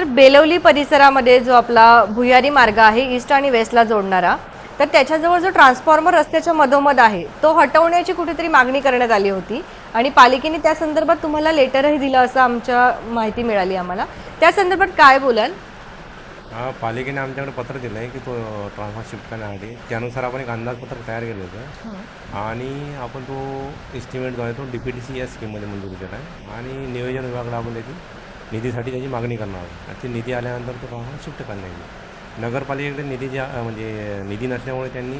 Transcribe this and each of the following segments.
Sir Belavali परिसरामध्ये जो आपला भुयारी मार्ग आहे ईस्ट आणि वेस्टला जोडणारा तर त्याच्याजवळ जो ट्रान्सफॉर्मर रस्त्याच्या मधोमध आहे तो हटवण्याची कुठेतरी मागणी करण्यात आली होती. आणि पालिकेने त्या संदर्भात तुम्हाला लेटरही दिलं असं आमच्या माहिती मिळाली आम्हाला. त्या संदर्भात काय बोलाल? हा पालिकेने आमच्याकडे पत्र दिलं आहे की तो ट्रान्सफर शिफ्ट करण्यासाठी त्यानुसार आपण एक अंदाजपत्रक तयार केलं होतं. आणि आपण तो एस्टिमेट जो आहे तो डी पी टी सी या स्कीममध्ये मंजूर केला आहे आणि नियोजन विभागाला आपण त्याची निधीसाठी त्याची मागणी करणार आणि ती निधी आल्यानंतर तो ट्रान्सफर शिफ्ट करण्याची नगरपालिकेकडे निधीची अं, म्हणजे निधी नसल्यामुळे त्यांनी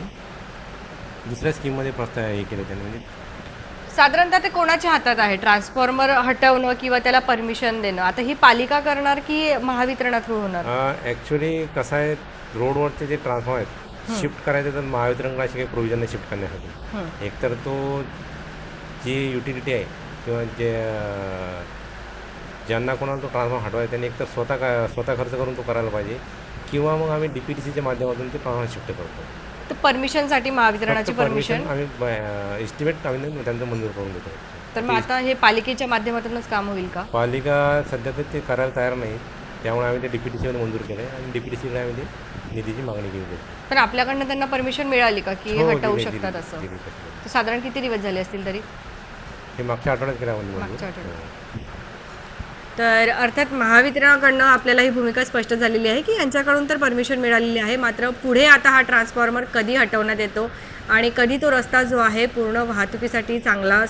दुसऱ्या स्कीममध्ये प्रस्ताव हे केले त्यांनी. म्हणजे साधारणतः ते कोणाच्या हातात आहे? ट्रान्सफॉर्मर हटवणं किंवा त्याला परमिशन देणं? आता ही पालिका करणार की महावितरणा थ्रू होणार? ॲक्च्युली कसं आहे रोडवरचे जे ट्रान्सफॉर्म आहेत शिफ्ट करायचे तर महावितरणकडे असे काही प्रोव्हिजन नाही शिफ्ट करण्यासाठी. एकतर तो जी युटिलिटी आहे किंवा जे ज्यांना कोणाला तो ट्रान्सफॉर्म हटवायचा त्यांनी एकतर स्वतः का स्वतः खर्च करून तो करायला पाहिजे किंवा मग आम्ही डी पी टी सीच्या माध्यमातून ते ट्रान्सफॉर्म शिफ्ट करतो. तर परमिशनसाठी महावितरणाची परमिशन आम्ही एस्टिमेट आम्ही त्यांचं मंजूर करून देतो. तर मग आता हे पालिकेच्या माध्यमातूनच काम होईल का? पालिका सध्या तर ते करायला तयार नाही. त्यामुळे आम्ही ते डी पी टी सीमध्ये मंजूर केलं आहे आणि डी पी टी सीकडे आम्ही ते निधीची मागणी केली आहे. पण आपल्याकडनं त्यांना परमिशन मिळाली का की हो, हटवू दिली- शकतात असं? दिली- दिली. तर साधारण किती दिवस झाले असतील तरी? हे मागच्या आठवड्यात केलं आम्ही मंजूर. मागच्या आठवड्यात. तर अर्थात महावितरणाकडनं आपल्याला ही भूमिका स्पष्ट झालेली आहे की यांच्याकडून तर परमिशन मिळालेली आहे मात्र पुढे आता हा ट्रान्सफॉर्मर कधी हटवण्यात येतो आणि कधी तो रस्ता जो आहे पूर्ण वाहतुकीसाठी चांगला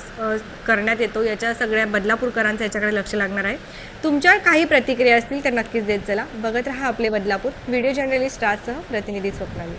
करण्यात येतो याच्या सगळ्या बदलापूरकरांचं याच्याकडे लक्ष लागणार आहे. तुमच्या काही प्रतिक्रिया असतील तर नक्कीच देत चला. बघत राहा आपले बदलापूर. व्हिडिओ जर्नलिस्ट राजसह प्रतिनिधी स्वप्नाली.